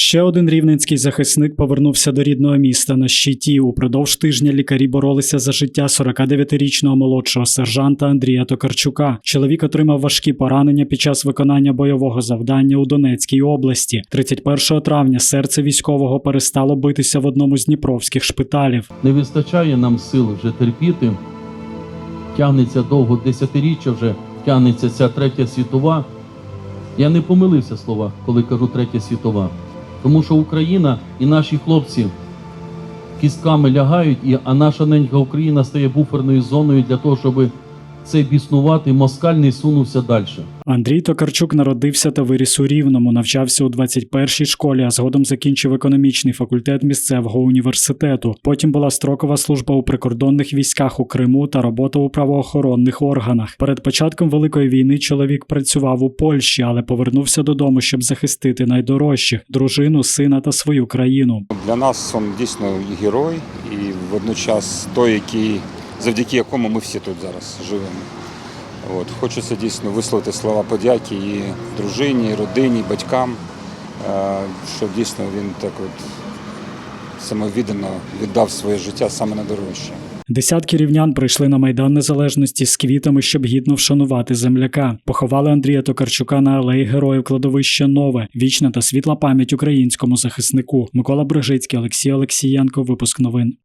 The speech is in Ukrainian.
Ще один рівненський захисник повернувся до рідного міста на щиті. Упродовж тижня лікарі боролися за життя 49-річного молодшого сержанта Андрія Токарчука. Чоловік отримав важкі поранення під час виконання бойового завдання у Донецькій області. 31 травня серце військового перестало битися в одному з дніпровських шпиталів. Не вистачає нам сил вже терпіти. Тягнеться довго, десятиріччя вже тягнеться ця третя світова. Я не помилився в словах, коли кажу третя світова. Тому що Україна і наші хлопці кістками лягають, а наша ненька Україна стає буферною зоною для того, щоб цей біснуватий москаль не сунувся далі. Андрій Токарчук народився та виріс у Рівному, навчався у 21-й школі, а згодом закінчив економічний факультет місцевого університету. Потім була строкова служба у прикордонних військах у Криму та робота у правоохоронних органах. Перед початком великої війни чоловік працював у Польщі, але повернувся додому, щоб захистити найдорожчих дружину, сина та свою країну. Для нас він дійсно герой, і водночас той, який, завдяки якому ми всі тут зараз живемо. От. Хочеться дійсно висловити слова подяки і дружині, і родині, і батькам, е, що дійсно він так от самовіддано віддав своє життя саме найдорожче. Десятки рівнян прийшли на майдан незалежності з квітами, щоб гідно вшанувати земляка. Поховали Андрія Токарчука на алеї Героїв кладовище Нове. Вічна та світла пам'ять українському захиснику. Микола Брижицький, Олексій Олексієнко. Випуск новин.